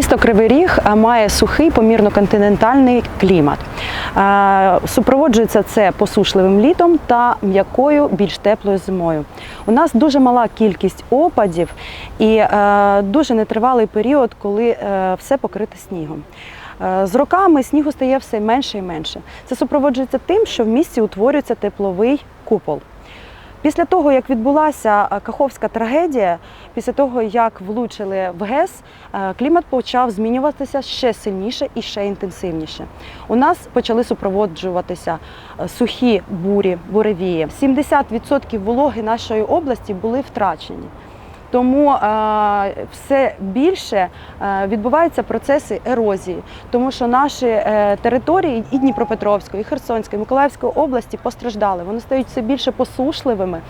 Місто Кривий Ріг має сухий помірно-континентальний клімат. Супроводжується це посушливим літом та м'якою, більш теплою зимою. У нас дуже мала кількість опадів і е, дуже нетривалий період, коли е, все покрите снігом. Е, З роками снігу стає все менше і менше. Це супроводжується тим, що в місті утворюється тепловий купол. Після того, як відбулася е, Каховська трагедія, після того, як влучили в ГЕС, е, клімат почав змінюватися ще сильніше і ще інтенсивніше. У нас почали супроводжуватися е, сухі бурі, буревії. 70% вологи нашої області були втрачені. Тому е, все більше е, відбуваються процеси ерозії, тому що наші е, території і Дніпропетровської, і Херсонської, і Миколаївської області постраждали. Вони стають все більше посушливими.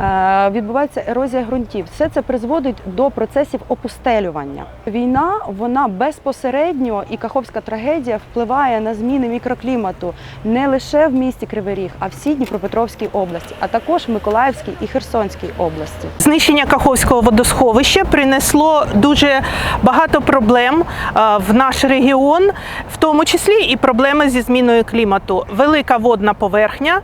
Е, відбувається ерозія ґрунтів. Все це призводить до процесів опустелювання. Війна вона безпосередньо і каховська трагедія впливає на зміни мікроклімату не лише в місті Кривий Ріг, а всій Дніпропетровській області, а також Миколаївській і Херсонській області. Знищення Каховського водосховища принесло дуже багато проблем е, в наш регіон, в тому числі і проблеми зі зміною клімату. Велика водна поверхня.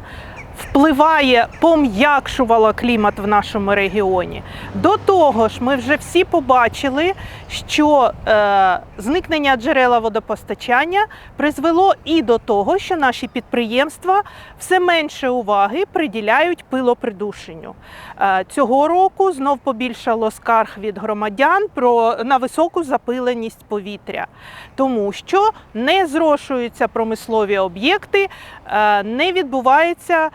Впливає, пом'якшувала клімат в нашому регіоні. До того ж, ми вже всі побачили, що е, зникнення джерела водопостачання призвело і до того, що наші підприємства все менше уваги приділяють пилопридушенню. Е, Цього року знов побільшало скарг від громадян про на високу запиленість повітря, тому що не зрошуються промислові об'єкти, е, не відбувається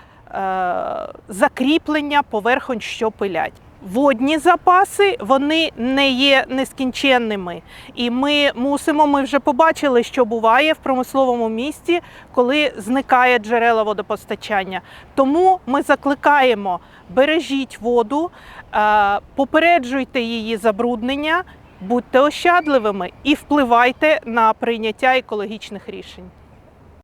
закріплення поверхонь, що пилять. Водні запаси вони не є нескінченними, і ми мусимо. Ми вже побачили, що буває в промисловому місті, коли зникає джерела водопостачання. Тому ми закликаємо бережіть воду, е, попереджуйте її забруднення, будьте ощадливими і впливайте на прийняття екологічних рішень.